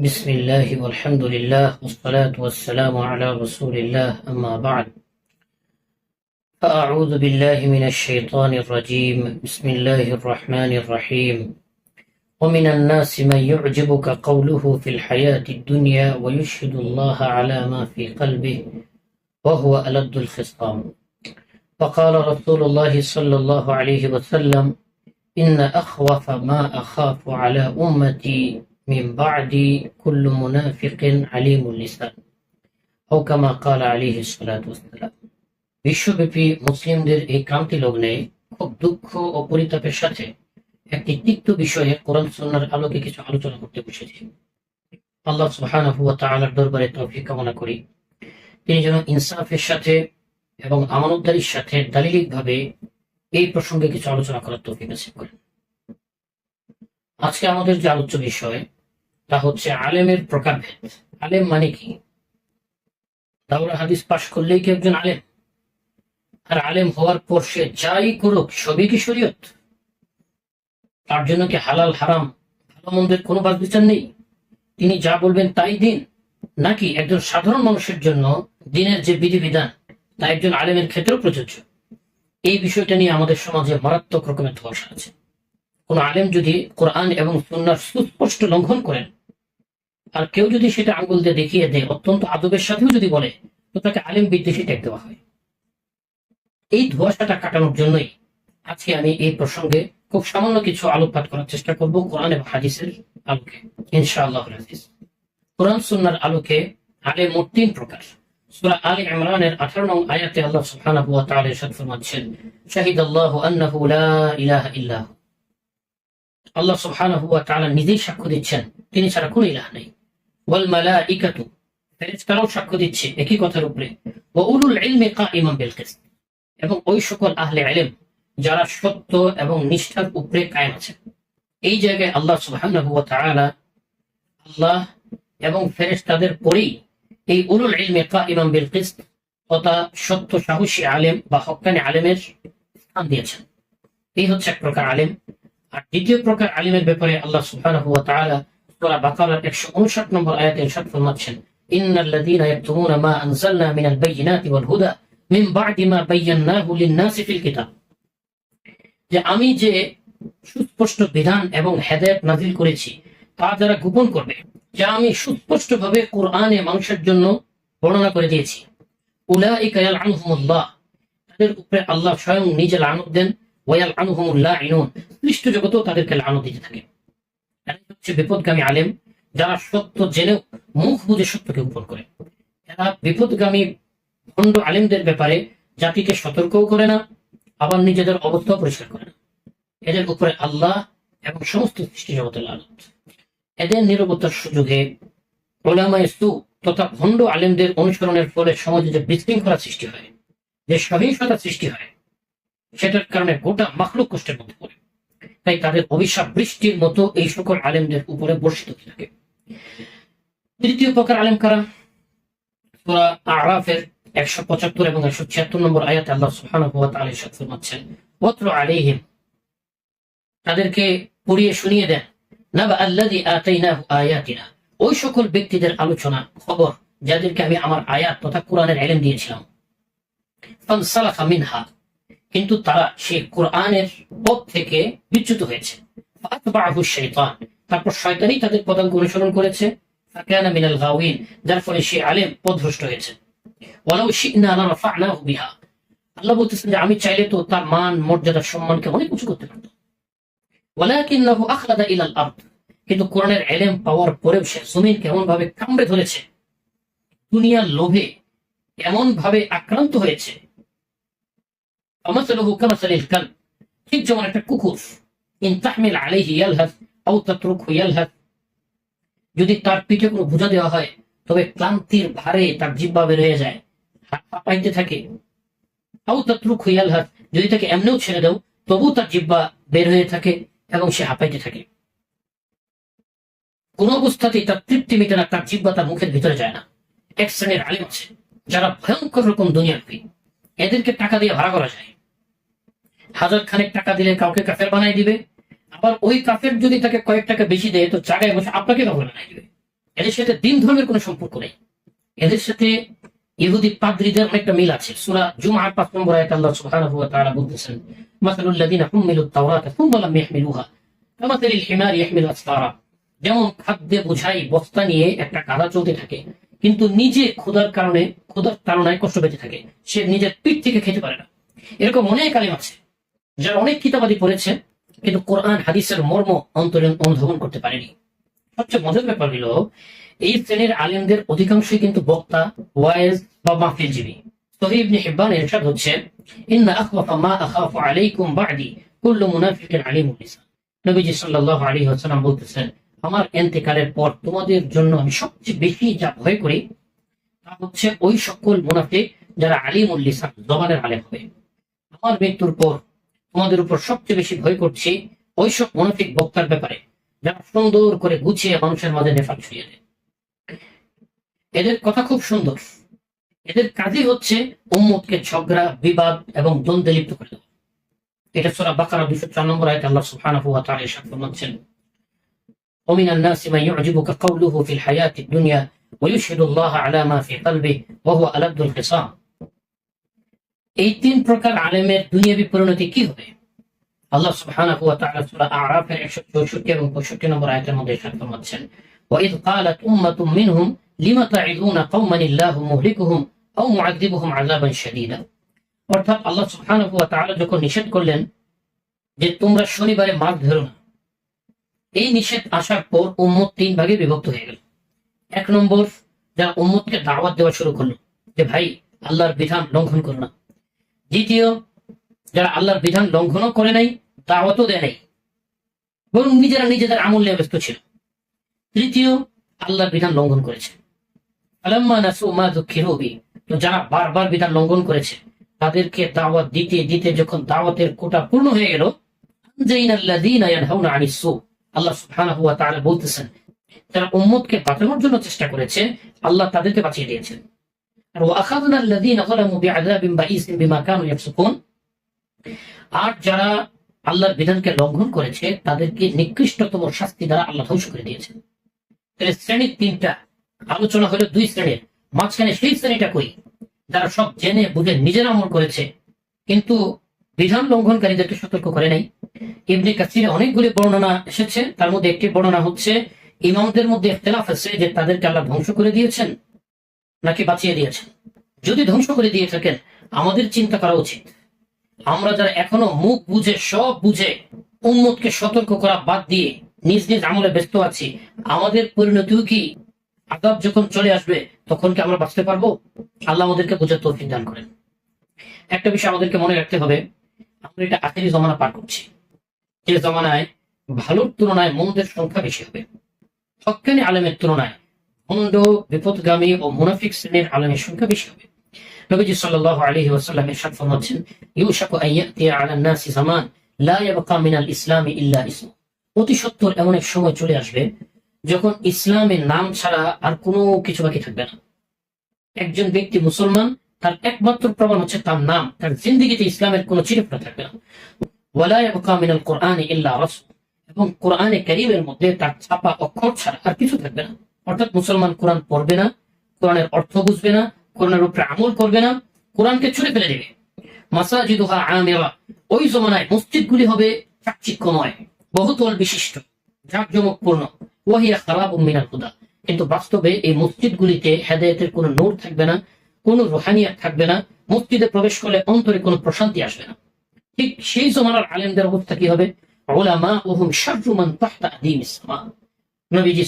بسم الله والحمد لله والصلاة والسلام على رسول الله أما بعد. فأعوذ بالله من الشيطان الرجيم. بسم الله الرحمن الرحيم. ومن الناس من يعجبك قوله في الحياة الدنيا ويشهد الله على ما في قلبه وهو ألد الخصام. فقال رسول الله صلى الله عليه وسلم إن أخوف ما أخاف على أمتي من بعدي كل منافق عليم اللسان أو كما قال عليه الصلاة والسلام বিশ্বব্যাপী মুসলিমদের এই ক্রান্তি লগ্নে খুব দুঃখ ও পরিতাপের সাথে একটি তিক্ত বিষয়ে কোরআন সন্ন্যার আলোকে কিছু আলোচনা করতে বসেছি আল্লাহ সুবহানাহু ওয়া তাআলার দরবারে তৌফিক কামনা করি তিনি যেন ইনসাফের সাথে এবং আমানতদারির সাথে দালিলিকভাবে এই প্রসঙ্গে কিছু আলোচনা করার তৌফিক নসিব করেন আজকে আমাদের যে আলোচ্য বিষয় তা হচ্ছে আলেমের প্রকারভেদ আলেম মানে কি? দাউরা হাদিস পাশ করলেই কি একজন আলেম? আর আলেম হওয়ার পর সে যাই করুক, সবই কি শরীয়ত? তার জন্য কি হালাল, হারাম ভালো মন্দের কোনো বাদ বিচার নেই? তিনি যা বলবেন তাই দিন? নাকি একজন সাধারণ মানুষের জন্য দিনের যে বিধিবিধান, তা একজন আলেমের ক্ষেত্রেও প্রযোজ্য? এই বিষয়টা নিয়ে আমাদের সমাজে মারাত্মক রকমের ধোয়াশা আছে। কোন আলেম যদি কোরআন এবং সুন্নার সুস্পষ্ট লঙ্ঘন করেন আর কেউ যদি সেটা আঙ্গুল দিয়ে দেখিয়ে দেয়, অত্যন্ত আদবের সাথেও যদি বলে, তো তাকে আলেম বিদ্বেষী ট্যাগ দেওয়া হয়। এই ধোয়াশাটা কাটানোর জন্যই আজকে আমি এই প্রসঙ্গে খুব সামান্য কিছু আলোকপাত করার চেষ্টা করব কোরআন এবং হাদিসের আলোকে, ইনশাআল্লাহ হাদিস কোরআন সুন্নার আলোকে আলে মোট তিন প্রকার। সূরা আলী ইমরানের 18 নং আয়াতে আল্লাহ সুবহানাহু ওয়া ফরমাচ্ছেন শাহিদাল্লাহু আন্নাহু লা আল্লাহ সুবহানাহু ওয়া তাআলা নিজেই সাক্ষ্য দিচ্ছেন, তিনি ছাড়া কোনো ইলাহ নেই। ওয়াল সাক্ষ্য দিচ্ছে একই কথার উপরে, ওয়া উলুল ইলমি এবং ওই সকল আহলে ইলম যারা সত্য এবং নিষ্ঠার উপরে কায়েম আছেন। এই জায়গায় আল্লাহ সুবহানাহু ওয়া তাআলা আল্লাহ এবং ফেরেশতাদের পরেই এই উলুল ইলমে কাইমান বিল কিসত তথা সত্য সাহসী আলেম বা হক্কানি আলেমের স্থান দিয়েছেন। এই হচ্ছে এক প্রকার আলেম। আর দ্বিতীয় প্রকার আলিমের ব্যাপারে আল্লাহ সুবহানাহু ওয়া তাআলা সূরা বাকারার 159 নম্বর আয়াতে ইরশাদ ফরমাচ্ছেন ইয়াকতুমুনা মা আনজালনা মিনাল বায়িনাতি ওয়াল হুদা মিন বা'দি মা লিন-নাসি ফিল কিতাব। যে আমি যে সুস্পষ্ট বিধান এবং হেদায়েত করেছি, তা যারা গোপন করবে, যা আমি কোরআনে মানুষের জন্য বর্ণনা করে দিয়েছি। উলাইকা ইয়ালআনহুমুল্লাহ, তাদের উপরে আল্লাহ স্বয়ং নিজে লানত দেন ওয়াল আনহুমুল্লাহ ইনুন সৃষ্ট তাদেরকে লানত দিতে থাকে। এরাই হচ্ছে বিপদগামী আলেম যারা সত্য মুখ বুঝে সত্যকে গোপন করে। এরা বিপদগামী ভণ্ড আলেমদের ব্যাপারে জাতিকে সতর্কও করে না, আবার নিজেদের পরিষ্কার করে না। এদের উপরে আল্লাহ এবং সমস্ত সৃষ্টি জগতের লালত এদের নিরবতার সুযোগে তথা ভণ্ড আলেমদের অনুসরণের ফলে সমাজে যে বিশৃঙ্খলা সৃষ্টি হয়, যে সহিংসতা সৃষ্টি হয়, সেটার কারণে গোটা মাখলুক কষ্টের মধ্যে পড়ে। তাই তাদের অভিশাপ বৃষ্টির মতো এই সকল আলেমদের উপরে বর্ষিত হতে থাকে। তৃতীয় প্রকার আলেম কারা? সূরা আরাফের একশো পঁচাত্তর এবং একশো ছিয়াত্তর নম্বর আয়াতে আল্লাহ ওয়া তাআলা ইরশাদ ফরমাচ্ছেন, ওয়াতলু আলাইহিম তাদেরকে পড়িয়ে শুনিয়ে দেন, নাবা আল্লাযী আতাইনাহু আয়াতিনা ওই সকল ব্যক্তিদের আলোচনা, খবর, যাদেরকে আমি আমার আয়াত তথা কোরআনের ইলম দিয়েছিলাম। ফানসালাখা মিনহা কিন্তু তারা সেই কোরআনের পথ থেকে বিচ্যুত হয়েছে। তারপর শয়তানই তাদের পদাঙ্ক অনুসরণ করেছে। যার ফলে সে আলেম পথভ্রষ্ট হয়েছে। আল্লাহ বলতেছেন যে, আমি চাইলে তো তার মান, মর্যাদা, সম্মানকে অনেক উঁচু করতে পারতাম। আখলাদা ইলাল আরদ। কিন্তু কোরআনের ইলম পাওয়ার পরেও সে জমিন কেমন ভাবে কামড়ে ধরেছে। দুনিয়ার লোভে এমন ভাবে আক্রান্ত হয়েছে আমাসালুহু কামাসালিল কালব ঠিক যেমন একটা কুকুর ইন তাহমিল আলাইহি ইয়ালহাস তাতরুকহু ইয়ালহাস যদি তার পিঠে কোনো বোঝা দেওয়া হয়, তবে ক্লান্তির ভারে তার জিব্বা বের হয়ে যায়। হাত পা পাইতে থাকে। আও তাতরুকহু ইয়ালহাস যদি তাকে এমনিও ছেড়ে দাও, তবু তার জিব্বা বের হয়ে থাকে এবং সে হাঁপাইতে থাকে। কোন অবস্থাতেই তার তৃপ্তি মিটে না, তার জিব্বা তার মুখের ভিতরে যায় না। এক শ্রেণির আলিম আছে, যারা ভয়ঙ্কর রকম দুনিয়ার এদেরকে টাকা দিয়ে ভাড়া করা যায়। হাজার খানেক টাকা দিলে কাউকে কাফের বানাই দিবে। আবার ওই কাফের যদি তাকে কয়েক টাকা বেশি দেয়, তো জায়গায় বসে আপনাকে কাফের বানাই দিবে। এদের সাথে দিন ধর্মের কোনো সম্পর্ক নেই। এদের সাথে ইহুদি পাদ্রীদের অনেকটা মিল আছে। সূরা জুমআর 5 নম্বর আয়াতে আল্লাহ সুবহানাহু ওয়া তাআলা বলতেছেন, মাসালুল লাযিনা হুমিলুত তাওরাতা সুম্মা লাম ইয়াহমিলুহা কামাসালিল হিমারি ইয়াহমিলু আসফারা যেমন খাদ্যে বোঝাই বস্তা নিয়ে একটা গাধা চলতে থাকে কিন্তু নিজে ক্ষুধার কারণে, ক্ষুধার তাড়নায় কষ্ট পেতে থাকে। সে নিজের পিঠ থেকে খেতে পারে না। এরকম অনেক আলিম আছে, যারা অনেক কিতাবাদি পড়েছে, কিন্তু কোরআন, হাদিসের মর্ম অন্তরে অনুধাবন করতে পারেনি। সবচেয়ে মজার ব্যাপার হলো, এই শ্রেণির আলিমদের অধিকাংশই কিন্তু বক্তা, ওয়াইজ বা মাহফিলজীবী। সহিব হিব্বান এরশাদ হচ্ছে, ইন্না আখওয়াফা মা আলাইকুম বাদি, কুল্লু মুনাফিকিন নবীজি সাল্লাল্লাহু আলাইহি ওয়াসাল্লাম বলতেছেন আমার এন্তেকালের পর তোমাদের জন্য আমি সবচেয়ে বেশি যা ভয় করি, তা হচ্ছে ওই সকল মুনাফিক যারা আলিমুল লিসান, জবানের আলেম হবে। আমার মৃত্যুর পর তোমাদের উপর সবচেয়ে বেশি ভয় করছি ওই সব মুনাফিক বক্তার ব্যাপারে, যারা সুন্দর করে গুছিয়ে মানুষের মাঝে নেফাক ছড়িয়ে দেয়। এদের কথা খুব সুন্দর। এদের কাজই হচ্ছে উম্মতকে ঝগড়া, বিবাদ এবং দ্বন্দ্বে লিপ্ত করে দেওয়া। এটা সূরা বাকারা 204 নম্বর আয়াতে আল্লাহ সুবহানাহু ওয়া তাআলা ইরশাদ ফরমাচ্ছেন ومن الناس من يعجبك قوله في الحياة الدنيا ويشهد الله على ما في قلبه وهو ألد الخصام এই তিন প্রকার আলেমের দুনিয়াবি পরিণতি কি হবে আল্লাহ সুবহানাহু ওয়া তাআলা সূরা আরাফের 164 এবং 65 নম্বর আয়াতের মধ্যে ইরশাদ ফরমাচ্ছেন وإذ قالت أمة منهم لم تعظون قوما الله مهلكهم أو معذبهم عذابا شديدا অর্থাৎ আল্লাহ সুবহানাহু ওয়া তাআলা যখন নিষেধ করলেন যে তোমরা শনিবারে মাছ ধরো না এই নিষেধ আসার পর উম্মত তিন ভাগে বিভক্ত হয়ে গেল। এক নম্বর, যারা উম্মতকে দাওয়াত দেওয়া শুরু করল যে, ভাই, আল্লাহর বিধান লঙ্ঘন করো না। দ্বিতীয়, যারা আল্লাহর বিধান লঙ্ঘনও করে নাই, দাওয়াতও দেয় নাই, বরং নিজেরা নিজেদের আমল নিয়ে ব্যস্ত ছিল। তৃতীয়, আল্লাহর বিধান লঙ্ঘন করেছে। তো যারা বারবার বিধান লঙ্ঘন করেছে, তাদেরকে দাওয়াত দিতে দিতে যখন দাওয়াতের কোটা পূর্ণ হয়ে গেল আল্লাহ সুবহানাহু বলতেছেন যারা উম্মতকে বাঁচানোর জন্য চেষ্টা করেছে, আল্লাহ তাদেরকে বাঁচিয়ে দিয়েছেন। আর যারা আল্লাহর বিধানকে লঙ্ঘন করেছে, তাদেরকে নিকৃষ্টতম শাস্তি দ্বারা আল্লাহ ধ্বংস করে দিয়েছেন। শ্রেণির তিনটা আলোচনা হলো দুই শ্রেণির। মাঝখানে সেই শ্রেণীটা কই? যারা সব জেনে বুঝে নিজের আমল করেছে, কিন্তু বিধান লঙ্ঘনকারীদেরকে সতর্ক করে নাই। ইবনে কাসিরে অনেকগুলি বর্ণনা এসেছে। তার মধ্যে একটি বর্ণনা হচ্ছে, ইমামদের মধ্যে ইখতিলাফ আছে যে তাদেরকে আল্লাহ ধ্বংস করে দিয়েছেন নাকি বাঁচিয়ে দিয়েছেন। যদি ধ্বংস করে দিয়ে থাকেন, আমাদের চিন্তা করা উচিত। আমরা যারা এখনও মুখ বুঝে, সব বুঝে, উম্মতকে সতর্ক করা বাদ দিয়ে নিজ নিজ আমলে ব্যস্ত আছি, আমাদের পরিণতিও কি আদাব যখন চলে আসবে, তখন কি আমরা বাঁচতে পারব? আল্লাহ আমাদেরকে বোঝার তৌফিক দান করেন। একটা বিষয় আমাদেরকে মনে রাখতে হবে, আমরা এটা আখেরি জমানা পার করছি। যে জমানায় ভালোর তুলনায় মন্দের সংখ্যা বেশি হবে। হকানি আলেমের তুলনায় ভণ্ড বিপদগামী ও মুনাফিক শ্রেণির আলেমের সংখ্যা বেশি হবে। নবীজি আলা জামান, লা মিনাল ইল্লা অতি সত্বর এমন এক সময় চলে আসবে যখন ইসলামের নাম ছাড়া আর কোনো কিছু বাকি থাকবে না। একজন ব্যক্তি মুসলমান, তার একমাত্র প্রমাণ হচ্ছে তার নাম। তার জিন্দিগিতে ইসলামের কোনো চিরফটা থাকবে না। এবং কোরআনে কারীমের মধ্যে তার ছাপা অক্ষর ছাড়া আর কিছু থাকবে না। অর্থাৎ মুসলমান কোরআন পড়বে না, কোরআনের অর্থ বুঝবে না, কোরআনের উপরে আমল করবে না, কোরআনকে ফেলে দেবে। ওই জমানায় মসজিদগুলি হবে চাকচিক্যময় বহুতল বিশিষ্ট, জাঁকজমকপূর্ণ। ওয়াহিয়া খারাপ মিনাল হুদা। কিন্তু বাস্তবে এই মসজিদগুলিতে হেদায়েতের কোনো নূর থাকবে না, কোনো রোহানিয়াত থাকবে না, মসজিদে প্রবেশ করলে অন্তরে কোনো প্রশান্তি আসবে না। ঠিক সেই জমানার আলেমদের অবস্থা কি হবে? ওলামা ওহুম তাহতা আদিম ইসমা নবীজি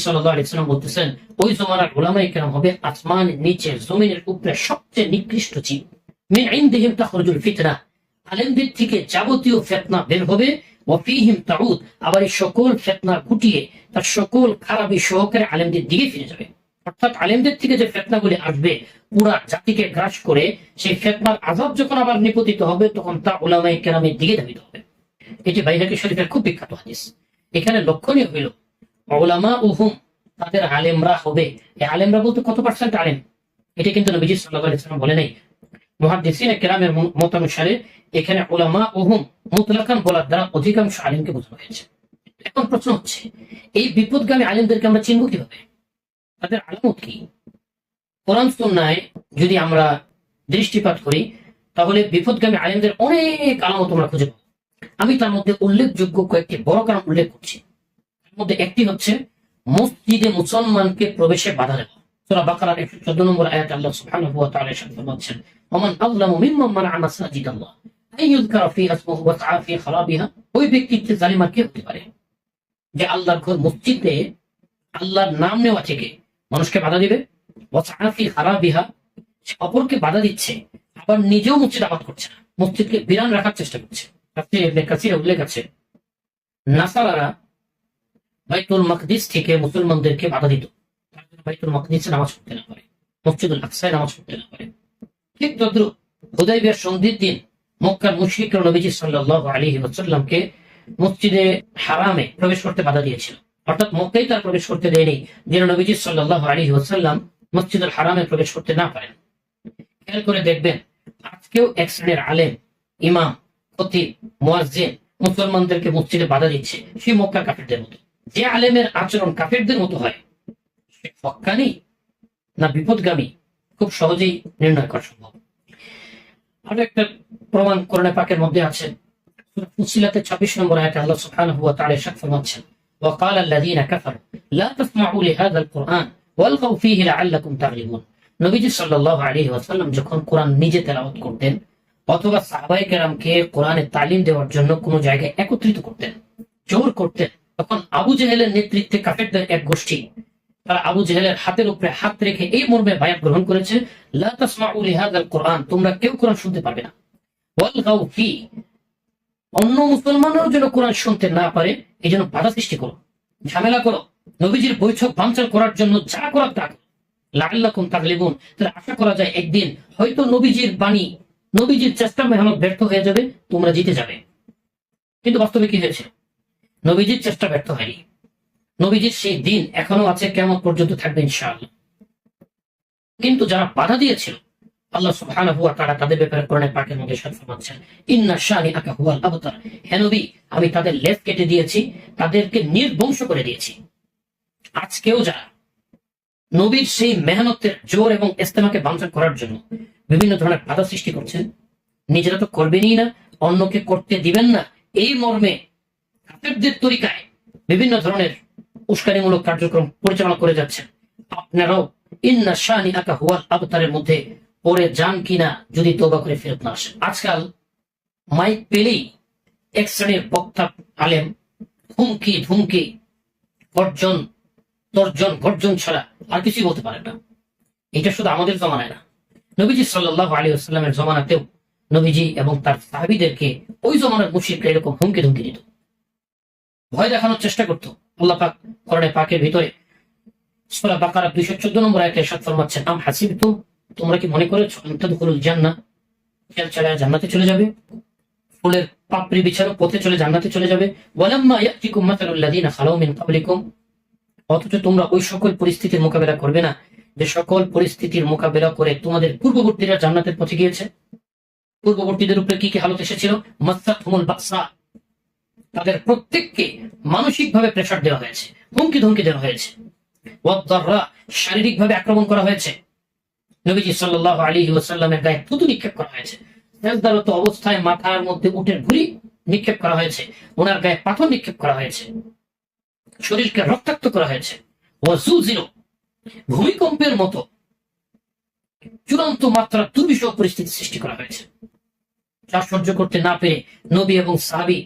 বলতেছেন, ওই জমানার ওলামায়ে কেরাম হবে আসমান নিচে জমিনের উপরে সবচেয়ে নিকৃষ্ট জীব। মিন তাখরুজুল ফিতনা। আলেমদের থেকে যাবতীয় ফিতনা বের হবে। ওয়াফিহিম তাউদ। আবার এই সকল ফিতনা গুটিয়ে তার সকল খারাপি সহকারে আলেমদের দিকে ফিরে যাবে। অর্থাৎ আলেমদের থেকে যে ফেতনাগুলি আসবে, পুরা জাতিকে গ্রাস করে সেই ফেতনার আজাব যখন আবার নিপতিত হবে, তখন তা ওলামাই কেরামের দিকে ধাবিত হবে। এটি বাইরাকি শরীফের খুব বিখ্যাত হাদিস। এখানে লক্ষণীয় হইল ওলামা ও হুম তাদের আলেমরা হবে। এই আলেমরা বলতে কত পার্সেন্ট আলেম? এটা কিন্তু নবীজি সাল্লাহ আলাইসালাম বলে নাই। মহাদিসিন কেরামের মতানুসারে এখানে ওলামা ও হুম মুতলাকান বলার দ্বারা অধিকাংশ আলেমকে বোঝানো হয়েছে। এখন প্রশ্ন হচ্ছে, এই বিপদগামী আলেমদেরকে আমরা চিনব কীভাবে? তাদের আলামত কি? কোরআন সুন্নায় যদি আমরা দৃষ্টিপাত করি, তাহলে বিপদগামী আলেমদের অনেক আলামত আমরা খুঁজে পাবো আমি তার মধ্যে উল্লেখযোগ্য কয়েকটি বড় কারণ উল্লেখ করছি। তার মধ্যে একটি হচ্ছে, মসজিদে মুসলমানকে প্রবেশে বাধা দেওয়া। সূরা বাকারার 114 নম্বর আল্লাহ সুবহানাহু ওয়া তাআলা ইরশাদ ফরমাচ্ছেন, ওমান আযলামু মিম্মান মানা'a মাসাজিদ আল্লাহ ইসমুহু ওয়া খারাবিহা ওই ব্যক্তির চেয়ে জালিম কে হতে পারে? যে আল্লাহর ঘর মসজিদে আল্লাহর নাম নেওয়া থেকে মানুষকে বাধা দিবে? অপরকে বাধা দিচ্ছে, আবার নিজেও মসজিদ আবাদ করছে না। মসজিদকে বিরান রাখার চেষ্টা করছে। কাসিরে উল্লেখ আছে। নাসারারা বাইতুল মাকদিস থেকে মুসলমানদেরকে বাধা দিত। বাইতুল মাকদিসে নামাজ পড়তে না পারে, মসজিদুল আকসায় নামাজ পড়তে না পারে। ঠিক তদ্রুপ হুদাইবিয়ার সন্ধির দিন মক্কার মুশরিকরা নবীজি সাল্লাল্লাহু আলাইহি ওয়াসাল্লামকে মসজিদে হারামে প্রবেশ করতে বাধা দিয়েছিল। অর্থাৎ মক্কায় তার প্রবেশ করতে দেয়নি, যেন নবীজি সাল্লাল্লাহু আলাইহি ওয়াসাল্লাম মসজিদুল হারামে প্রবেশ করতে না পারেন। খেয়াল করে দেখবেন, আজকেও এক শ্রেণির আলেম, ইমাম, খতিব, মুয়াজ্জিন মুসলমানদেরকে মসজিদে বাধা দিচ্ছে, সেই মক্কা কাফেরদের মতো। যে আলেমের আচরণ কাফেরদের মতো হয়, সে হক্কানি না বিপদগামী, খুব সহজেই নির্ণয় করা সম্ভব। আরও একটা প্রমাণ করোনা পাকের মধ্যে আছে ফুসিলাতে ছাব্বিশ নম্বর আয়াতে আল্লাহ সুবহানাহু ওয়া তাআলা ইরশাদ ফরমাচ্ছেন وقال الذين كفروا لا تسمعوا لهذا القرآن والغوا فيه لعلكم تغلبون নবীজি সাল্লাল্লাহু আলাইহি ওয়াসাল্লাম যখন কোরআন নিজে তেলাওয়াত করতেন অথবা সাহাবায়ে কেরামকে কোরআনের তালিম দেওয়ার জন্য কোনো জায়গায় একত্রিত করতেন জোর করতেন তখন আবু জেহেলের নেতৃত্বে কাফেরদের এক গোষ্ঠী তারা আবু জেহেলের হাতের উপরে হাত রেখে এই মর্মে বায়াত গ্রহণ করেছে লা তাসমাউ লিহাদাল কোরআন তোমরা কেউ কোরআন শুনতে পারবে না ওয়ালগাউ ফি অন্য মুসলমানরাও যেন কোরআন শুনতে না পারে এই জন্য বাধা সৃষ্টি করো, ঝামেলা করো, নবীজির বৈঠক বাঞ্চাল করার জন্য যা করার তা করো। লাআল্লাকুম তাগলিবুন। তাহলে আশা করা যায় একদিন হয়তো নবীজির বাণী, নবীজির চেষ্টা মেহনত ব্যর্থ হয়ে যাবে, তোমরা জিতে যাবে। কিন্তু বাস্তবে কি হয়েছে? নবীজির চেষ্টা ব্যর্থ হয়নি। নবীজির সেই দিন এখনও আছে, কেমন পর্যন্ত থাকবে ইনশাআল্লাহ। কিন্তু যারা বাধা দিয়েছিল আল্লাহ তাদের ব্যাপারে কোরআনের পাকের মধ্যে ফরমাচ্ছেন ইন্না হুয়াল আবতার। আমি তাদের লেজ কেটে দিয়েছি, তাদেরকে নির্বংশ করে দিয়েছি। আজকেও যারা নবীর সেই মেহনতের জোর এবং ইস্তেমাকে বাঞ্ছন করার জন্য বিভিন্ন ধরনের বাধা সৃষ্টি করছেন, নিজেরা তো করবেনই না, অন্যকে করতে দিবেন না, এই মর্মে কাফেরদের তরিকায় বিভিন্ন ধরনের উস্কানিমূলক কার্যক্রম পরিচালনা করে যাচ্ছেন। আপনারাও ইন্না শানি আকা হুয়াল আবতারের মধ্যে পড়ে যান কিনা যদি তোবা করে ফেরত না আসেন। আজকাল মাইক পেলেই এক শ্রেণির বক্তা আলেম হুমকি ধুমকি, গর্জন, তর্জন, গর্জন ছাড়া আর কিছুই বলতে পারে না। এটা শুধু আমাদের জমানায় না। নবীজি সাল্লাহ আলী আসসালামের জমানাতেও নবীজি এবং তার সাহাবিদেরকে ওই জমানার মুশিকরা এরকম হুমকি ধুমকি দিত। ভয় দেখানোর চেষ্টা করতো। আল্লাহ পাক কোরআনে পাকের ভিতরে সূরা বাকারা 214 নম্বর আয়াতে ইরশাদ ফরমাচ্ছেন আম হাসিবতুম তোমরা কি মনে করেছ? আন্তাদখুলুল জান্নাহ খেল চালায় জান্নাতে চলে যাবে। ফুলের পাপড়ি বিছানো পথে চলে জান্নাতে চলে যাবে। অথচ তোমরা ওই সকল পরিস্থিতির মোকাবেলা করবে না। যে সকল পরিস্থিতির মোকাবেলা করে তোমাদের পূর্ববর্তীরা জান্নাতের পথে গিয়েছে। পূর্ববর্তীদের উপরে কি কি হালত এসেছিল? তাদের প্রত্যেককে মানসিকভাবে প্রেশার দেওয়া হয়েছে। হুমকি ধমকি দেওয়া হয়েছে। ওয়াদ্দাররা, শারীরিকভাবে আক্রমণ করা হয়েছে। নবীজি সাল্লাল্লাহু আলাইহি ওয়াসাল্লামের গায়ে থুতু নিক্ষেপ করা হয়েছে। সেজদারত অবস্থায় মাথার মধ্যে উটের ভুড়ি নিক্ষেপ করা হয়েছে, ওনার গায়ে পাথর নিক্ষেপ করা হয়েছে, শরীরকে রক্তাক্ত করা হয়েছে। ভূমিকম্পের মতো চূড়ান্ত মাত্রা দুর্বিষহ পরিস্থিতি সৃষ্টি করা হয়েছে। যা সহ্য করতে না পেরে নবী এবং সাহাবি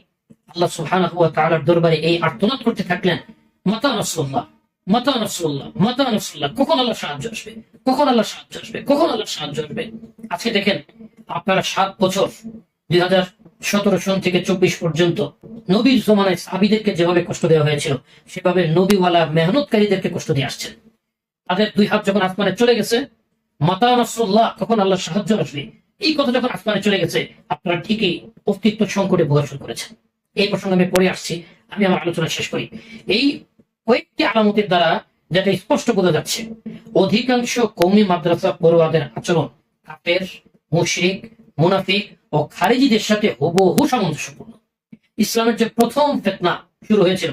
আল্লাহ সুবহানাহু ওয়া তাআলার দরবারে এই আর্তনাদ করতে থাকলেন, মাতা রাসূলুল্লাহ মাতা রাসূলুল্লাহ মাতা রাসূলুল্লাহ, কখন আল্লাহ সাহায্য আসবে? কখন আল্লাহ সাহায্য আসবে? কখন আল্লাহ সাহায্য আসবে? আজকে দেখেন, আপনারা সাত বছর, দুই হাজার সতেরো সন থেকে চব্বিশ পর্যন্ত নবীর জমানায় সাবিদেরকে যেভাবে কষ্ট দেওয়া হয়েছিল, সেভাবে নবীওয়ালা মেহনতকারীদেরকে কষ্ট দিয়ে আসছেন। তাদের দুই হাত যখন আসমানে চলে গেছে, মাতা নাসরুল্লাহ কখন আল্লাহ সাহায্য আসবে। এই কথা যখন আসমানে চলে গেছে, আপনারা ঠিকই অস্তিত্ব সংকটে শুরু করেছেন। এই প্রসঙ্গে আমি পড়ে আসছি, আমি আমার আলোচনা শেষ করি। এই কয়েকটি আলামতের দ্বারা যেটা স্পষ্ট বোঝা যাচ্ছে, অধিকাংশ কৌমি মাদ্রাসা পড়ুয়াদের আচরণ কাপের মুশরিক, মুনাফিক ও খারিজিদের সাথে হুবহু সামঞ্জস্যপূর্ণ। ইসলামের যে প্রথম ফেতনা শুরু হয়েছিল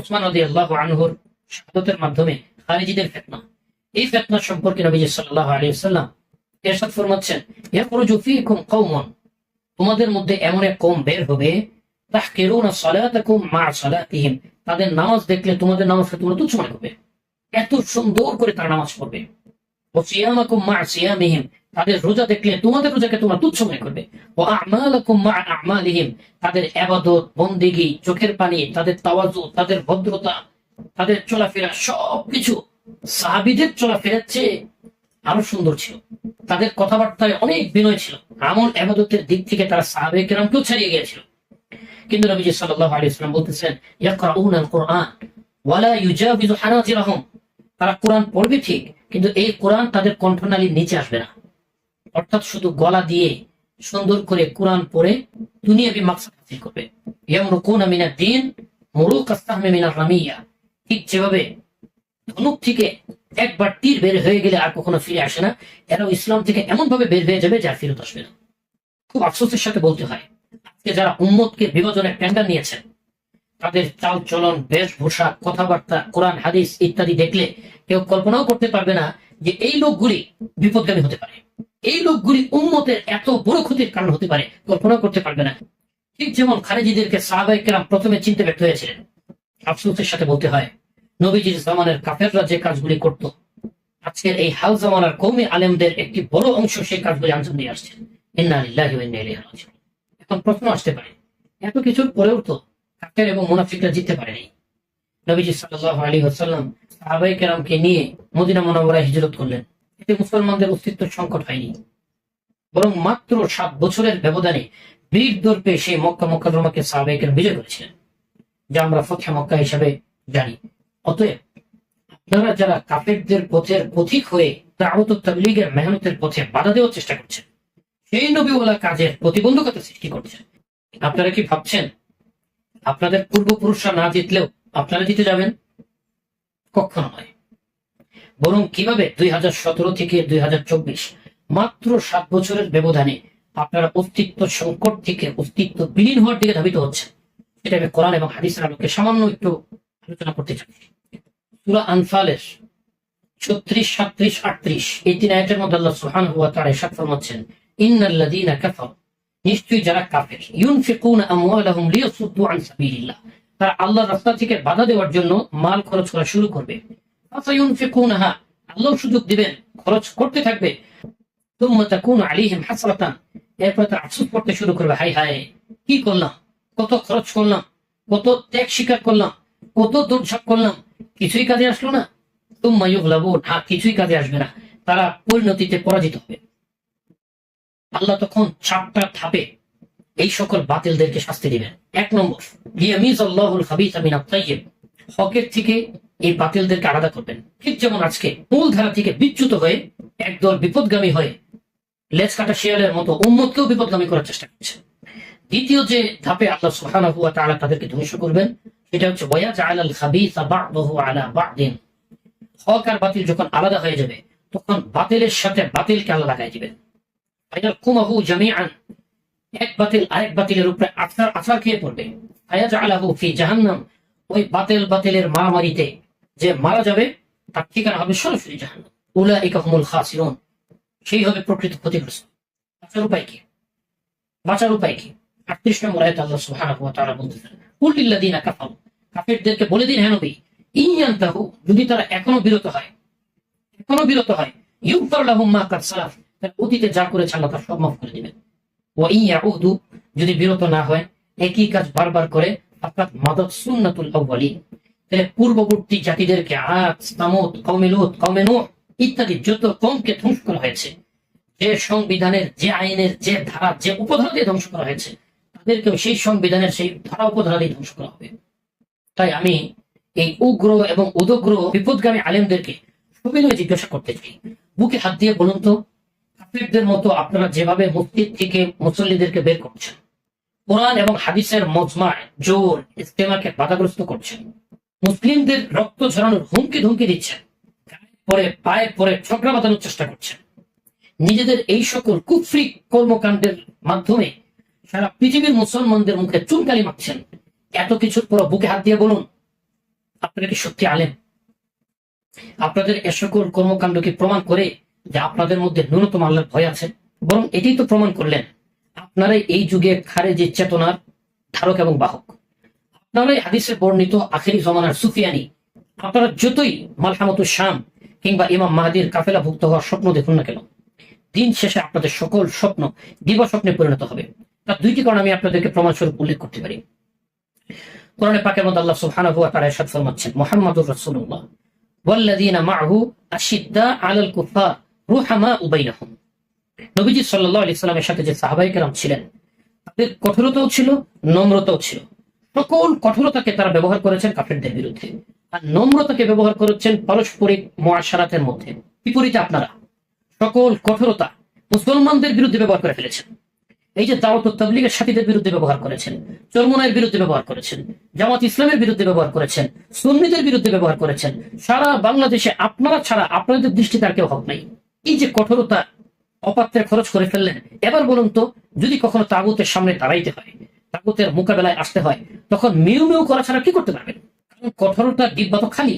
ওসমান রাদিয়াল্লাহু আনহুর শাহাদাতের মাধ্যমে খারিজিদের ফেতনা। এই ফেতনা সম্পর্কে নবীজি সাল্লাল্লাহু আলাইহি ওয়াসাল্লাম এরশাদ ফরমাচ্ছেন তোমাদের মধ্যে এমন এক কম বের হবে, তাহকিরুনা সালাতাকুম মা সালাতিহিম তাদের নামাজ দেখলে তোমাদের নামাজকে তোমরা তুচ্ছ মনে করবে। এত সুন্দর করে তারা নামাজ পড়বে। ও তাদের রোজা দেখলে তোমাদের রোজাকে তোমরা তুচ্ছ মনে করবে। ও তাদের আবাদত, বন্দিগি, চোখের পানি, তাদের তাওয়াজু, তাদের ভদ্রতা, তাদের চলাফেরা সবকিছু সাহাবিদের চলাফেরার চেয়ে আরও সুন্দর ছিল। তাদের কথাবার্তায় অনেক বিনয় ছিল। আমল আবাদতের দিক থেকে তারা সাহাবে কেরামকেও ছাড়িয়ে গিয়েছিল। কিন্তু নবীজি সাল্লাল্লাহু আলাইহি ওয়াসাল্লাম বলতেছেন, ইয়াকরাউনা আল কোরআন ওয়ালা ইউজাবিজু হানাজিরাহুম তারা কোরআন পড়বে ঠিক, কিন্তু এই কোরআন তাদের কণ্ঠনালীর নিচে আসবে না। অর্থাৎ শুধু গলা দিয়ে সুন্দর করে কোরআন পড়ে দুনিয়াবি মাকসাদ হাসিল করবে। ইয়ামরুকুনা মিনাদ দ্বীন মুরুক আস্তাহমে মিনার রামিয়া। ঠিক যেভাবে ধনুক থেকে একবার তীর বের হয়ে গেলে আর কখনো ফিরে আসে না, এরাও ইসলাম থেকে এমন ভাবে বের হয়ে যাবে যা ফেরত আসবে না। খুব আফসোসের সাথে বলতে হয়। আজকে যারা উম্মতকে বিভাজনের টেন্ডার নিয়েছেন, তাদের চাল, চলন, বেশভূষা, কথাবার্তা, কোরআন, হাদিস ইত্যাদি দেখলে কেউ কল্পনাও করতে পারবে না যে এই লোকগুলি বিপদগামী হতে পারে। এই লোকগুলি উম্মতের এত বড় ক্ষতির কারণ হতে পারে কল্পনা করতে পারবে না। ঠিক যেমন খারেজিদেরকে সাহাবাই প্রথমে চিনতে ব্যর্থ হয়েছিলেন। আফসোসের সাথে বলতে হয়, নবীজির জামানের কাফেররা যে কাজগুলি করত, আজকের এই হাল জামানার কৌমি আলেমদের একটি বড় অংশ সেই কাজগুলি আঞ্জাম দিয়ে আসছে। ইন্না লিল্লাহি ইন্না ইলাইহি রাজিউন। এখন প্রশ্ন আসতে পারে। এত কিছুর পরেও তো কাফের এবং মুনাফিকরা জিততে পারেনি নবীজি সাল্লাল্লাহু আলাইহি ওয়াসাল্লাম সাহাবাই কেরামকে নিয়ে মদিনা মুনাওয়ারায় হিজরত করলেন। এতে মুসলমানদের অস্তিত্ব সংকট হয়নি। বরং মাত্র সাত বছরের ব্যবধানে বীর দর্পে সেই মক্কা মক্কাদরমাকে সাহাবাই কেরাম বিজয় করেছিলেন, যা আমরা ফতহ মক্কা হিসাবে জানি। অতএব আপনারা যারা কাফেরদের পথের পথিক হয়ে ও তাবলীগের মেহনতের পথে বাধা দেওয়ার চেষ্টা করছেন সেই নবীওয়ালা কাজের প্রতিবন্ধকতা সৃষ্টি করছেন। আপনারা কি ভাবছেন আপনাদের পূর্বপুরুষরা না জিতলেও আপনারা জিতে যাবেন? কখনো নয়। বরং কীভাবে দুই হাজার সতেরো থেকে দুই হাজার চব্বিশ মাত্র সাত বছরের ব্যবধানে আপনারা অস্তিত্ব সংকট থেকে অস্তিত্ব বিলীন হওয়ার দিকে ধাবিত হচ্ছে এটা আমি কোরআন এবং হাদিসের আলোকে সামান্য একটু আলোচনা করতে চাই। সুরা আনফালের ছত্রিশ সাত্রিশ আটত্রিশ এই তিন আয়াতের মধ্যে আল্লাহ সুহান হুয়া তার এসাদ ফরমাচ্ছেন ইন্নাল্লাযীনা নিশ্চয়ই যারা কাফের আমওয়ালাহুম লিয়াসুদ্দু আন সাবিলিল্লাহ আল্লাহর রাস্তা থেকে বাধা দেওয়ার জন্য মাল খরচ করা শুরু করবে। আল্লাহ সুযোগ দিবেন, খরচ করতে থাকবে। আলাইহিম হাসরাতান, এরপর আফসোস করতে শুরু করবে হাই হাই কি করলাম? কত খরচ করলাম? কত ত্যাগ স্বীকার করলাম? কত দৌড়ঝাঁপ করলাম? কিছুই কাজে আসলো না। তুম্মা ইউগলাবুন হ্যাঁ কিছুই কাজে আসবে না। তারা পরিণতিতে পরাজিত হবে। আল্লাহ তখন চারটা ধাপে এই সকল বাতিলদেরকে শাস্তি দিবেন। এক নম্বর হাবিজ হকের থেকে এই বাতিলদেরকে আলাদা করবেন। ঠিক যেমন আজকে মূল ধারা থেকে বিচ্যুত হয়ে একদল বিপদগামী হয়ে লেজ কাটা শিয়ালের মতো উম্মতকেও বিপদগামী করার চেষ্টা করছে। দ্বিতীয় যে ধাপে আল্লাহ সুবহানাহু ওয়া তাআলা তাদেরকে ধ্বংস করবেন, সেটা হচ্ছে ওয়া জাআলাল খাবিসা বা'দাহু আলা বা'দিন। হক আর বাতিল যখন আলাদা হয়ে যাবে, তখন বাতিলের সাথে বাতিলকে আল্লাহ লাগাই দিবেন। ফাইনাল কুমাহু জামিআন। এক বাতিল, আরেক বাতিলের উপরে খেয়ে পড়বে। ফি জাহান্নাম। ওই বাতিল বাতিলের মারামারিতে যে মারা যাবে, তার ঠিকানা হবে সরাসরি জাহান্নাম। উলাইকা হুমুল খাসিরুন। সেই হবে প্রকৃত ক্ষতিগ্রস্ত। বাঁচার উপায় কি? বাঁচার উপায় কি? আটত্রিশ নম্বর আয়াত আল্লাহ সুবহানাহু কাফেরদেরকে বলে দিন হ্যাঁ নবী ইয়ান্তাহু, যদি তারা এখনও বিরত হয়, এখনও বিরত হয়, ইউগফার লাহুম মা কাদ সালাফ। অতীতে যা করেছে আল্লাহ তার সব মাফ করে দিবেন। ইন ইয়াউদু, যদি বিরত না হয়, একই কাজ বারবার করে, অর্থাৎ মাদক সুন্নাতুল আউয়ালিন। তাহলে পূর্ববর্তী জাতিদেরকে আদ সামুদ কওমে লূত, কওমে নূহ ইত্যাদি যত কমকে ধ্বংস করা হয়েছে, যে সংবিধানের, যে আইনের, যে ধারা, যে উপধারা দিয়ে ধ্বংস করা হয়েছে, তাদেরকেও সেই সংবিধানের সেই ধারা উপধারা দিয়ে ধ্বংস করা হবে। তাই আমি এই উগ্র এবং উদগ্র, বিপদগামী আলেমদেরকে সবিনয় জিজ্ঞাসা করতে চাই। বুকে হাত দিয়ে বলুন তো কাফেরদের মতো আপনারা যেভাবে মসজিদ থেকে মুসল্লিদেরকে বের করছেন, কোরআন এবং হাদিসের মজমায় জোর ইস্তেমাকে বাধাগ্রস্ত করছেন, মুসলিমদের রক্ত ঝরানোর হুমকি ধুমকি দিচ্ছেন পরে পায়ে পরে ঝগড়া বাঁধানোর চেষ্টা করছেন। নিজেদের এই সকল কুফরি কর্মকাণ্ডের মাধ্যমে সারা পৃথিবীর মুসলমানদের মুখে চুনকালি মারছেন এত কিছুর পর বুকে হাত দিয়ে বলুন, আপনারা কি সত্যি আলেম? আপনাদের এ সকল কর্মকাণ্ডকে প্রমাণ করে যে আপনাদের মধ্যে ন্যূনতম আল্লাহর ভয় আছে, বরং এটাই তো প্রমাণ করলেন, আপনারাই এই যুগে খারেজি চেতনার ধারক এবং বাহক। আপনারাই হাদিসে বর্ণিত আখেরি জমানার সুফিয়ানি। আপনারা যতই মালহামতুল শাম কিংবা ইমাম মাহাদির কাফেলাভুক্ত হওয়ার স্বপ্ন দেখুন না কেন? দিন শেষে আপনাদের সকল স্বপ্ন দিবা স্বপ্নে পরিণত হবে। তার দুইটি কারণ আমি আপনাদেরকে প্রমাণস্বরূপ উল্লেখ করতে পারি। কোরআনে পাকের মধ্যে আল্লাহ সুবহানাহু ওয়া তাআলা ইরশাদ ফরমাচ্ছেন, মুহাম্মাদুর রাসূলুল্লাহ। ওয়াল্লাযীনা মাআহু আশিদ্দা আলাল কুফার রুহামাউ বাইনাহুম নবীজি আলাইহি সাল্লামের সাথে যে কেরাম ছিলেন, তাদের কঠোরতাও ছিল, নম্রতাও ছিল। সকল কঠোরতাকে তারা ব্যবহার করেছেন কাফেরদের বিরুদ্ধে। আর নম্রতাকে ব্যবহার করেছেন পারস্পরিক মুআশারাতের মধ্যে। বিপরীতে আপনারা সকল কঠোরতা মুসলমানদের বিরুদ্ধে ব্যবহার করে ফেলেছেন। এই যে দাওয়াত তবলিগের সাথীদের বিরুদ্ধে ব্যবহার করেছেন চরমনায়ের বিরুদ্ধে ব্যবহার করেছেন, জামাত ইসলামের বিরুদ্ধে ব্যবহার করেছেন, সুন্নিদের বিরুদ্ধে ব্যবহার করেছেন, সারা বাংলাদেশে আপনারা ছাড়া আপনাদের দৃষ্টিতে আর কেউ হক নাই। এই যে কঠোরতা অপাত্রে খরচ করে ফেললেন, এবার বলুন তো, যদি কখনো তাগুতের সামনে দাঁড়াইতে হয়, তাগুতের মোকাবেলায় আসতে হয়, তখন মিউ মিউ করা ছাড়া কি করতে পারবেন? কারণ কঠোরতার ডিব্বা তো খালি।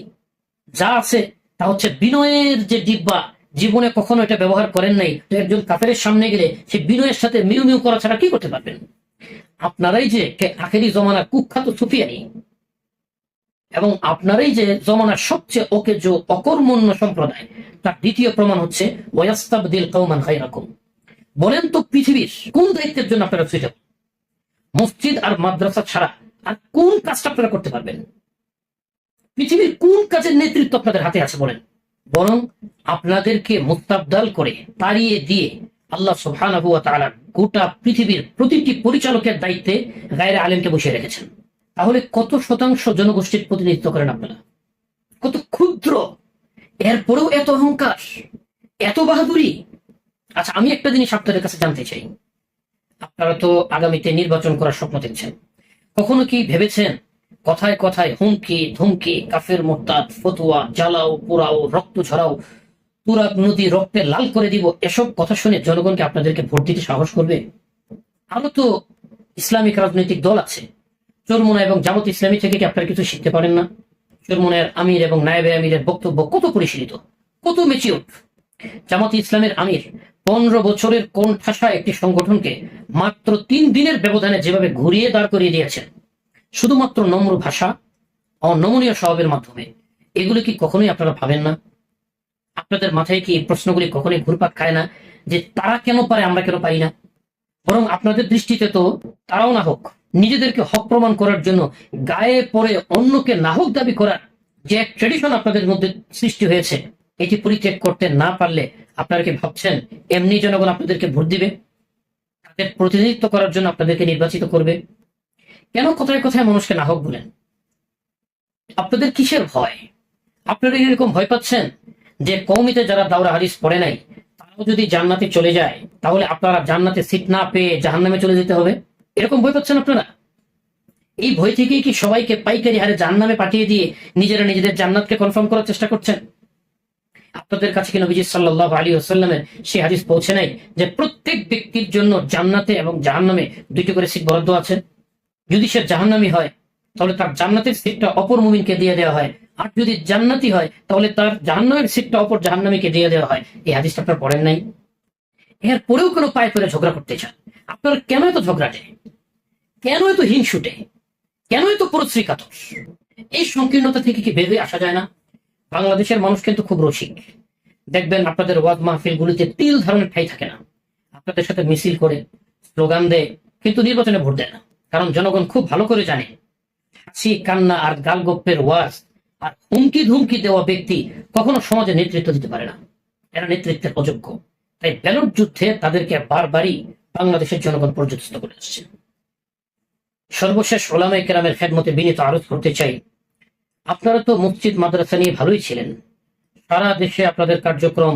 যা আছে, তা হচ্ছে বিনয়ের যে ডিব্বা, জীবনে কখনো এটা ব্যবহার করেন নাই, তো একজন কাফের সামনে গেলে সে বিনয়ের সাথে মিউ মিউ করা ছাড়া কি করতে পারবেন? আপনারাই যে আখেরি জমানা কুখ্যাত সুফিয়ানি এবং আপনারাই যে জমানার সবচেয়ে অকেজ অকর্মণ্য সম্প্রদায়, তার দ্বিতীয় প্রমাণ হচ্ছে কৌমান বলেন তো পৃথিবীর কোন দায়িত্বের জন্য আপনারা সুইটেবল মসজিদ আর মাদ্রাসা ছাড়া আর কোন কাজটা আপনারা করতে পারবেন? পৃথিবীর কোন কাজের নেতৃত্ব আপনাদের হাতে আছে বলেন? বরং আপনাদেরকে মুস্তাবদাল করে তাড়িয়ে দিয়ে আল্লাহ সুবহানাহু ওয়া তাআলা গোটা পৃথিবীর প্রতিটি পরিচালকের দায়িত্বে গায়রে আলেমকে বসিয়ে রেখেছেন। তাহলে কত শতাংশ জনগোষ্ঠীর প্রতিনিধিত্ব করেন আপনারা? কত ক্ষুদ্র। এরপরেও এত অহংকার, এত বাহাদুরি। আচ্ছা আমি একটা জিনিস আপনাদের কাছে জানতে চাই। আপনারা তো আগামীতে নির্বাচন করার স্বপ্ন দেখছেন। কখনো কি ভেবেছেন কথায় কথায় হুমকি, ধুমকি, কাফের মোরতাদ, ফতুয়া, জ্বালাও, পোড়াও, রক্ত ঝরাও পুরা নদী রক্তে লাল করে দিব, এসব কথা শুনে জনগণকে আপনাদেরকে ভোট দিতে সাহস করবে? আরও তো ইসলামিক রাজনৈতিক দল আছে। চরমোনা এবং জামাত ইসলামী থেকে কি আপনারা কিছু শিখতে পারেন না? চরমোনার আমির এবং নায়েবে আমিরের বক্তব্য কত পরিশীলিত? কত মেচিউর জামাত ইসলামের আমির পনেরো বছরের কোন ঠাসা একটি সংগঠনকে মাত্র তিন দিনের ব্যবধানে যেভাবে ঘুরিয়ে দাঁড় করিয়ে দিয়েছেন, শুধুমাত্র নম্র ভাষা, অনমনীয় স্বভাবের মাধ্যমে, এগুলো কি কখনোই আপনারা ভাবেন না? আপনাদের মাথায় কি এই প্রশ্নগুলি কখনোই ঘুরপাক খায় না যে তারা কেন পারে, আমরা কেন পারি না? বরং আপনাদের দৃষ্টিতে তো তারাও না হোক নিজেদেরকে হক প্রমাণ করার জন্য গায়ে পরে অন্যকে নাহক দাবি করার যে এক ট্রেডিশন আপনাদের মধ্যে সৃষ্টি হয়েছে, এটি পরিত্যাগ করতে না পারলে আপনারা কি ভাবছেন, এমনি জনগণ আপনাদেরকে ভোট দিবে? তাদের প্রতিনিধিত্ব করার জন্য আপনাদেরকে নির্বাচিত করবে? কেন কথায় কথায় মানুষকে নাহক বলেন? আপনাদের কিসের ভয়? আপনারা এরকম ভয় পাচ্ছেন যে কৌমিতে যারা দাওরা হারিস পড়ে নাই, তারাও যদি জান্নাতে চলে যায়, তাহলে আপনারা জান্নাতে সিট না পেয়ে জাহান্নামে চলে যেতে হবে? এরকম ভয় পাচ্ছেন আপনারা? এই ভয় থেকেই কি সবাইকে পাইকারি হারে জাহান্নামে পাঠিয়ে দিয়ে নিজেরা নিজেদের জান্নাতকে কনফার্ম করার চেষ্টা করছেন? আপনাদের কাছে কি নবীজি সাল্লাহ আলী আসাল্লামের সেই হাদিস পৌঁছে নাই যে প্রত্যেক ব্যক্তির জন্য জান্নাতে এবং জাহান্নামে দুইটি করে সিট বরাদ্দ আছে? যদি সে জাহান্নামি হয়, তাহলে তার জান্নাতের সিটটা অপর মুমিনকে দিয়ে দেওয়া হয়। আর যদি জান্নাতি হয়, তাহলে তার জাহান্নামের সিটটা অপর জাহান্নামীকে দিয়ে দেওয়া হয়। এই হাদিসটা আপনার পড়েন নাই? এর পরেও কোনো পায়ে পরে ঝগড়া করতে চান। আপনারা কেন এত ঝগড়াটে কেন এত হিংসুটে কেন এত পরশ্রী কাতর এই সংকীর্ণতা থেকে কি বেরিয়ে আসা যায় না? বাংলাদেশের মানুষ কিন্তু খুব রসিক। দেখবেন আপনাদের ওয়াজ মাহফিলগুলিতে তিল ধরনের ঠাই থাকে না। আপনাদের সাথে মিছিল করে স্লোগান দেয়, কিন্তু নির্বাচনে ভোট দেয় না। কারণ জনগণ খুব ভালো করে জানে, হাসি, কান্না আর গালগপ্পের ওয়াজ আর হুমকি ধুমকি দেওয়া ব্যক্তি কখনো সমাজে নেতৃত্ব দিতে পারে না। এরা নেতৃত্বের অযোগ্য। তাই ব্যালট যুদ্ধে তাদেরকে বারবারই বাংলাদেশের জনগণ পর্যদস্ত করে আসছে। সর্বশেষ ওলামাই কেরামের খেদমতে বিনীত আরোপ করতে চাই, আপনারা তো মসজিদ, মাদ্রাসা নিয়ে ভালোই ছিলেন। সারা দেশে আপনাদের কার্যক্রম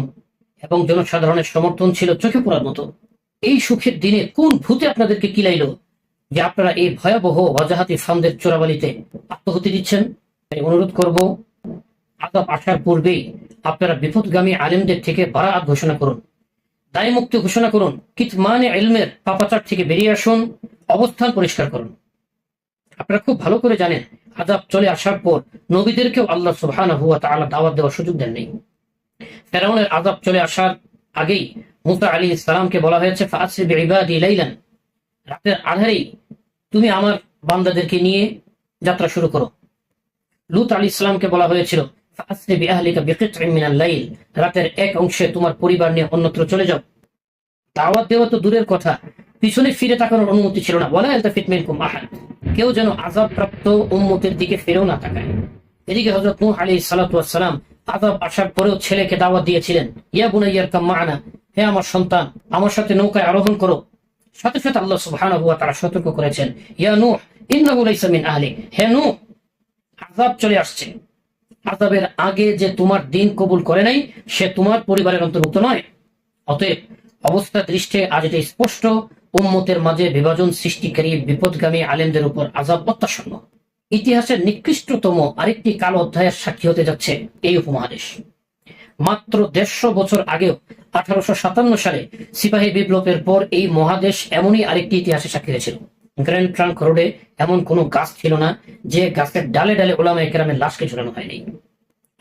এবং জনসাধারণের সমর্থন ছিল চোখে পড়ার মতো। এই সুখের দিনে কোন ভূতে আপনাদেরকে কিলাইল যে আপনারা এই ভয়াবহ, অজাহাতি ফান্দের চোরাবালিতে আত্মহতি দিচ্ছেন? তাই অনুরোধ করব আগাম আসার পূর্বেই আপনারা বিপদগামী আলেমদের থেকে বারাত ঘোষণা করুন। দায় মুক্তি ঘোষণা করুন কিতমানে এলমের পাপাচার থেকে বেরিয়ে আসুন, অবস্থান পরিষ্কার করুন। আপনারা খুব ভালো করে জানেন আজাব চলে আসার পর নবীদেরকেও আল্লাহ সুবহানাহু ওয়া তাআলা দাওয়াত দেওয়ার সুযোগ দেন নেই ফেরাউনের আজাব চলে আসার আগেই মুসা আলী ইসলামকে বলা হয়েছে রাতের আধারেই তুমি আমার বান্দাদেরকে নিয়ে যাত্রা শুরু করো। লুত আলী ইসলামকে বলা হয়েছিল রাতের এক অংশে তোমার পরিবার নিয়ে অন্যত্র চলে যাও। দাওয়াত দেওয়া তো দূরের কথা। পিছনে ফিরে তাকানোর অনুমতি ছিল না। মিনকুম আহাদ। কেউ যেন দিকে ফিরেও না তাকায়। এদিকে হযরত নূহ আযাব আসার পরেও ছেলেকে দাওয়াত দিয়েছিলেন। ইয়া বুনাইয়ার কাম মা'ানা, হে আমার সন্তান, আমার সাথে নৌকায় আরোহণ করো। সাথে সাথে আল্লাহ সুবহানাহু ওয়া তাআলা সতর্ক করেছেন। ইয়া নূহ, ইন্নাহু লাইসা আহলি হে নূহ, আযাব চলে আসছে। আযাবের আগে যে তোমার দিন কবুল করে নাই, সে তোমার পরিবারের অন্তর্ভুক্ত নয়। অতএব অবস্থা দৃষ্টে আজ এটা স্পষ্ট, উম্মতের মাঝে বিভাজন সৃষ্টিকারী, বিপদগামী আলেমদের উপর আজাব প্রত্যাসন্ন ইতিহাসের নিকৃষ্টতম আরেকটি কালো অধ্যায়ের সাক্ষী হতে যাচ্ছে এই উপমহাদেশ। মাত্র দেড়শো বছর আগেও আঠারোশো সাতান্ন সালে সিপাহী বিপ্লবের পর এই মহাদেশ এমনই আরেকটি ইতিহাসে সাক্ষী হয়েছিল। গ্র্যান্ড ট্রাঙ্ক রোডে এমন কোনো গাছ ছিল না যে গাছের ডালে ডালে ওলামা একরামের লাশকে ঝুলানো হয়নি।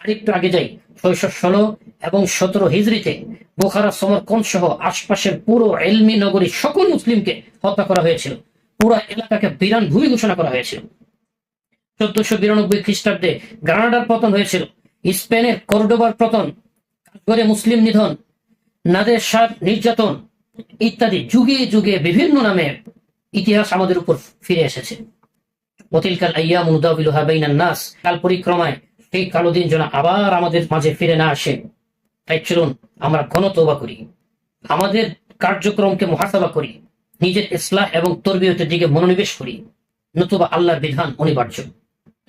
আরেকটু আগে যাই, ছয়শো ষোলো এবং সতেরো হিজড়িতে বোখারা, সমরকন্দ সহ আশপাশের পুরো এলমি নগরী সকল মুসলিমকে হত্যা করা হয়েছিল। পুরো এলাকাকে বিরান ভূমি ঘোষণা করা হয়েছিল। চোদ্দশো বিরানব্বই খ্রিস্টাব্দে গ্রানাডার পতন হয়েছিল। স্পেনের কর্ডোবার পতন করে মুসলিম নিধন, নাদের শাহ নির্যাতন ইত্যাদি যুগে যুগে বিভিন্ন নামে ইতিহাস আমাদের উপর ফিরে এসেছে অতিলকাল আইয়া মুদাবিলুহা বাইনান নাস কাল পরিক্রমায় সেই কালো দিন যেন আবার আমাদের মাঝে ফিরে না আসে তাই চলুন আমরা ঘন তৌবা করি আমাদের কার্যক্রমকে মহাসাবা করি নিজের ইসলাহ এবং তরবিয়তের দিকে মনোনিবেশ করি নতুবা আল্লাহর বিধান অনিবার্য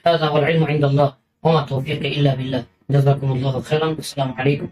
هذا والعلم عند الله وما توفيقي إلا بالله جزاكم الله خيرا السلام عليكم